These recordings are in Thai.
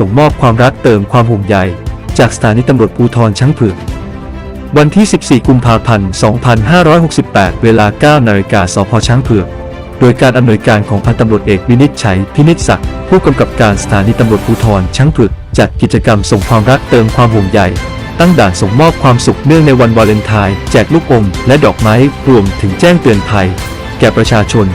ส่งมอบความรักเติมความห่วงใย จากสถานีตำรวจภูธรช้างเผือกวันที่ 14 กุมภาพันธ์ 2568 เวลา 9 นาฬิกาสพช้างเผือก โดยการอำนวยการของพันตำรวจเอกวินิจฉัย พินิจศักดิ์ ผู้กำกับการสถานีตำรวจภูธรช้างเผือก จัดกิจกรรมส่งความรักเติมความห่วงใย ตั้งด่านส่งมอบความสุขเนื่องในวันวาเลนไทน์ แจกลูกอม และดอกไม้ รวมถึงแจ้งเตือนภัย แก่ประชาชน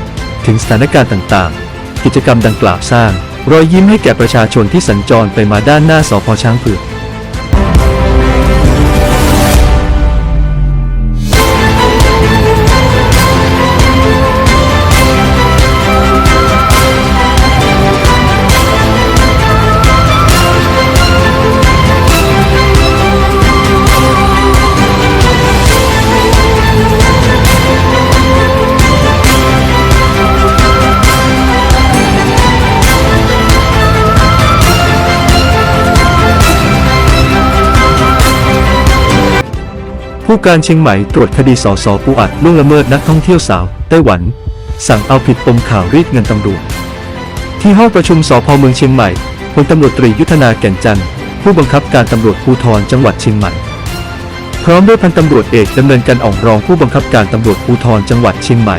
ถึงสถานการณ์ต่างๆ กิจกรรมดังกล่าวสร้าง รอยยิ้มให้แก่ประชาชนที่สัญจรไปมาด้านหน้าสพช้างเผือก ผู้การเชียงใหม่ตรวจคดีสอสอปูอัดล่วงละเมิดนักท่องเที่ยวสาว ไต้หวัน สั่งเอาผิดปมข่าวรีดเงินตำรวจ ที่ห้องประชุมสพเมืองเชียงใหม่พลตำรวจตรียุทธนาแก่นจันทร์ผู้บังคับการตำรวจภูธรจังหวัดเชียงใหม่ พร้อมด้วยพันตำรวจเอกดำเนินการอ่องรองผู้บังคับการตำรวจภูธรจังหวัดเชียงใหม่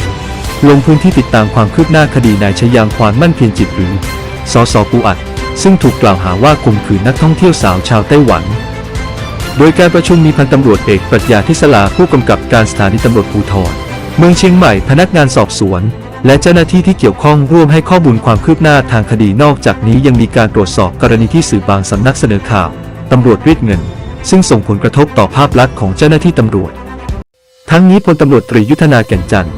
ลงพื้นที่ติดตามความคืบหน้าคดีนายชยางควานมั่นเพียรจิตหรือสสปูอัด ซึ่งถูกกล่าวหาว่าข่มขืนนักท่องเที่ยวสาวชาวไต้หวัน โดยการประชุมมีพันตำรวจเอกปรัชญาทิศลาผู้กำกับการสถานีตำรวจภูธรเมืองเชียงใหม่พนักงานสอบสวน และเจ้าหน้าที่ที่เกี่ยวข้องร่วมให้ข้อมูลความคืบหน้าทางคดีนอกจากนี้ยังมีการตรวจสอบกรณีที่สื่อบางสำนักเสนอข่าวตำรวจรีดเงิน ซึ่งส่งผลกระทบต่อภาพลักษณ์ของเจ้าหน้าที่ตำรวจ ทั้งนี้พลตำรวจตรียุทธนาแก่นจันทร์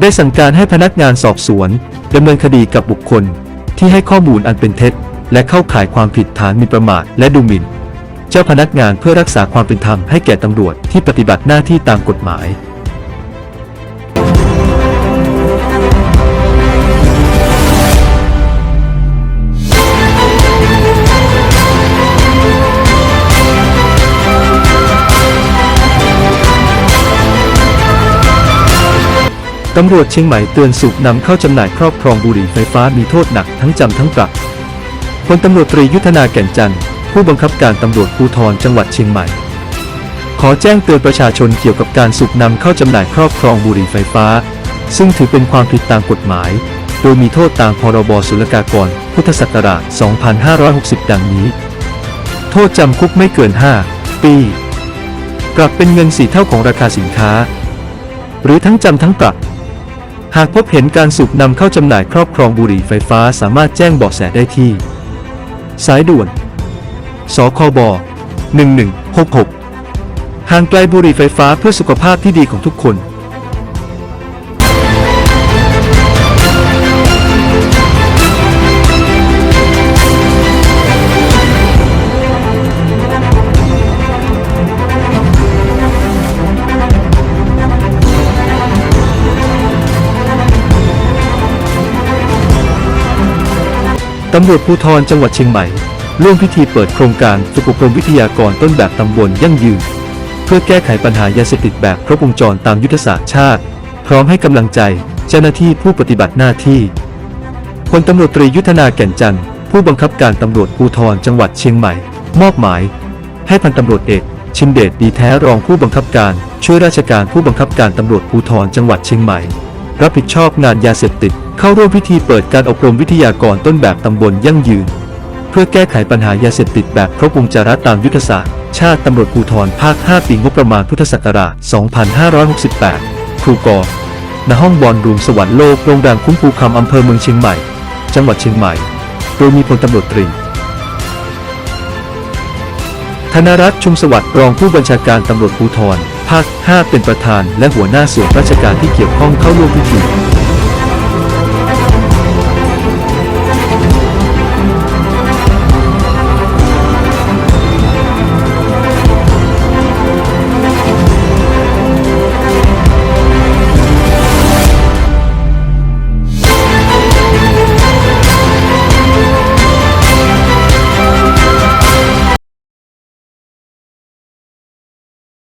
ได้สั่งการให้พนักงานสอบสวนดำเนินคดีกับบุคคล ที่ให้ข้อมูลอันเป็นเท็จ และเข้าข่ายความผิดฐานหมิ่นประมาทและดูหมิ่น เจ้าพนักงานเพื่อรักษาความเป็นธรรมให้แก่ตำรวจที่ปฏิบัติหน้าที่ตามกฎหมายตำรวจเชียงใหม่เตือนสูบนำเข้าจำหน่ายครอบครองบุหรี่ไฟฟ้ามีโทษหนักทั้งจำทั้งปรับพลตำรวจตรียุทธนาแก่นจันทร์ ผู้บังคับการตำรวจภูธรจังหวัดเชียงใหม่ ขอแจ้งเตือนประชาชนเกี่ยวกับการสูบนำเข้าจำหน่ายครอบครองบุหรี่ไฟฟ้า ซึ่งถือเป็นความผิดตามกฎหมาย โดยมีโทษตามพรบศุลกากร พุทธศักราช 2560 ดังนี้ โทษจำคุกไม่เกิน 5 ปี ปรับเป็นเงินสี่เท่าของราคาสินค้า หรือทั้งจำทั้งปรับหากพบเห็นการสูบนำเข้าจำหน่ายครอบครองบุหรี่ไฟฟ้าสามารถแจ้งเบาะแสได้ที่ สายด่วน สคบ 1166 ห่างไกลบุหรี่ไฟฟ้าเพื่อสุขภาพที่ดีของทุกคนตำรวจภูธรจังหวัดเชียงใหม่ ร่วมพิธีเปิดโครงการฝึกอบรมวิทยากรต้นแบบตำบลยั่งยืน เพื่อแก้ไขปัญหายาเสพติดแบบครบวงจรตามยุทธศาสตร์ชาติ พร้อมให้กำลังใจเจ้าหน้าที่ผู้ปฏิบัติหน้าที่พลตำรวจตรียุทธนาแก่นจันทร์ผู้บังคับการตำรวจภูธรจังหวัดเชียงใหม่ มอบหมาย ให้พันตำรวจเอกชินเดชดีแท้รองผู้บังคับการช่วยราชการผู้บังคับการตำรวจภูธรจังหวัดเชียงใหม่ รับผิดชอบงานยาเสพติด เข้าร่วมพิธีเปิดการอบรมวิทยากรต้นแบบตำบลยั่งยืน เพื่อแก้ไขปัญหายาเสพติดแบบครบวงจรตามยุทธศาสตร์ ชาติตำรวจภูธรภาค 5 ปีงบประมาณพุทธศักราช 2568 ครูกอณห้องบอลรูมสวรรค์โลกโรงแรมคุ้มภูคำอำเภอเมืองเชียงใหม่ จังหวัดเชียงใหม่ โดยมีพลตำรวจตรีธนรัตน์ชุมสวัสดิ์รองผู้บัญชาการตำรวจภูธรภาค 5 เป็นประธานและหัวหน้าส่วนราชการที่เกี่ยวข้องเข้าร่วมพิธี